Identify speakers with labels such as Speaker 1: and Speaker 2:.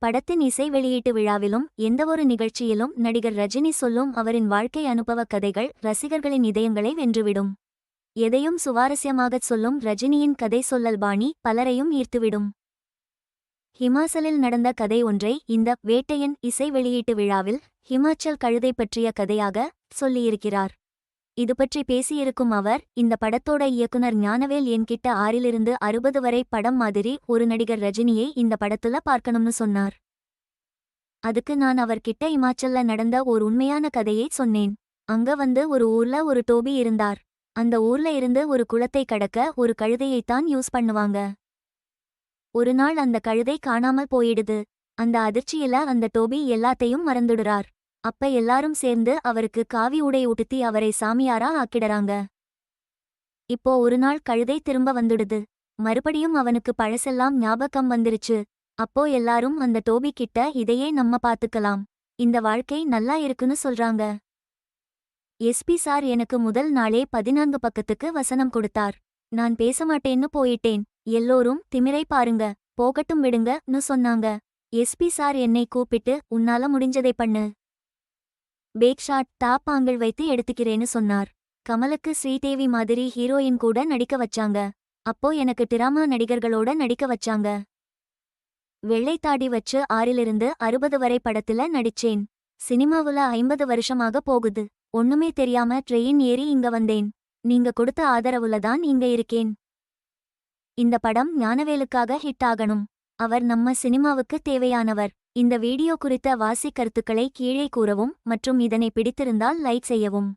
Speaker 1: படத்தின் இசை வெளியீட்டு விழாவிலும் எந்தவொரு நிகழ்ச்சியிலும் நடிகர் ரஜினி சொல்லும் அவரின் வாழ்க்கை அனுபவ கதைகள் ரசிகர்களின் இதயங்களை வென்றுவிடும். எதையும் சுவாரஸ்யமாகச் சொல்லும் ரஜினியின் கதை சொல்லல் பாணி பலரையும் ஈர்த்துவிடும். ஹிமாச்சலில் நடந்த கதை ஒன்றை இந்த வேட்டையன் இசை வெளியீட்டு விழாவில் ஹிமாச்சல் கழுதை பற்றிய கதையாக சொல்லியிருக்கிறார். இது பற்றி பேசியிருக்கும் அவர் இந்த படத்தோட இயக்குனர் ஞானவேல் என்கிட்ட ஆறிலிருந்து அறுபது வரை படம் மாதிரி ஒரு நடிகர் ரஜினியை இந்த படத்துல பார்க்கணும்னு சொன்னார். அதுக்கு நான் அவர்கிட்ட இமாச்சல்ல நடந்த ஒரு உண்மையான கதையை சொன்னேன். அங்க வந்து ஒரு ஊர்ல ஒரு டோபி இருந்தார். அந்த ஊர்ல இருந்து ஒரு குளத்தை கடக்க ஒரு கழுதையைத்தான் யூஸ் பண்ணுவாங்க. ஒரு நாள் அந்த கழுதை காணாமல் போயிடுது. அந்த அதிர்ச்சியில அந்த டோபி எல்லாத்தையும் மறந்துடுறார். அப்ப எல்லாரும் சேர்ந்து அவருக்கு காவி உடை உடுத்தி அவரை சாமியாரா ஆக்கிடறாங்க. இப்போ ஒரு நாள் கழுதை திரும்ப வந்துடுது. மறுபடியும் அவனுக்கு பழசெல்லாம் ஞாபகம் வந்துருச்சு. அப்போ எல்லாரும் அந்த டோபி கிட்ட இதையே நம்ம பாத்துக்கலாம். இந்த வாழ்க்கை நல்லா இருக்குன்னு சொல்றாங்க. எஸ்பி சார் எனக்கு முதல் நாளே பதினான்கு பக்கத்துக்கு வசனம் கொடுத்தார். நான் பேச மாட்டேன்னு போயிட்டேன். எல்லோரும் திமிரை பாருங்க. போகட்டும் விடுங்கன்னு சொன்னாங்க. எஸ்பி சார் என்னை கூப்பிட்டு உன்னால முடிஞ்சதை பண்ணு. பேக்ஷாட் தாப்பாங்கள் வைத்து எடுத்துக்கிறேன்னு சொன்னார். கமலுக்கு ஸ்ரீதேவி மாதிரி ஹீரோயின் கூட நடிக்க வச்சாங்க. அப்போ எனக்கு டிராமா நடிகர்களோட நடிக்க வச்சாங்க. வெள்ளைத்தாடி வச்சு ஆறிலிருந்து அறுபது வரை படத்துல நடிச்சேன். சினிமாவுல ஐம்பது வருஷமாக போகுது. ஒண்ணுமே தெரியாம ட்ரெயின் ஏறி இங்க வந்தேன். நீங்க கொடுத்த ஆதரவுல தான் இங்க இருக்கேன். இந்த படம் ஞானவேலுக்காக ஹிட் ஆகணும். அவர் நம்ம சினிமாவுக்கு தேவையானவர். இந்த வீடியோ குறித்த வாசி கருத்துக்களை கீழே கூறவும் மற்றும் இதனை பிடித்திருந்தால் லைக் செய்யவும்.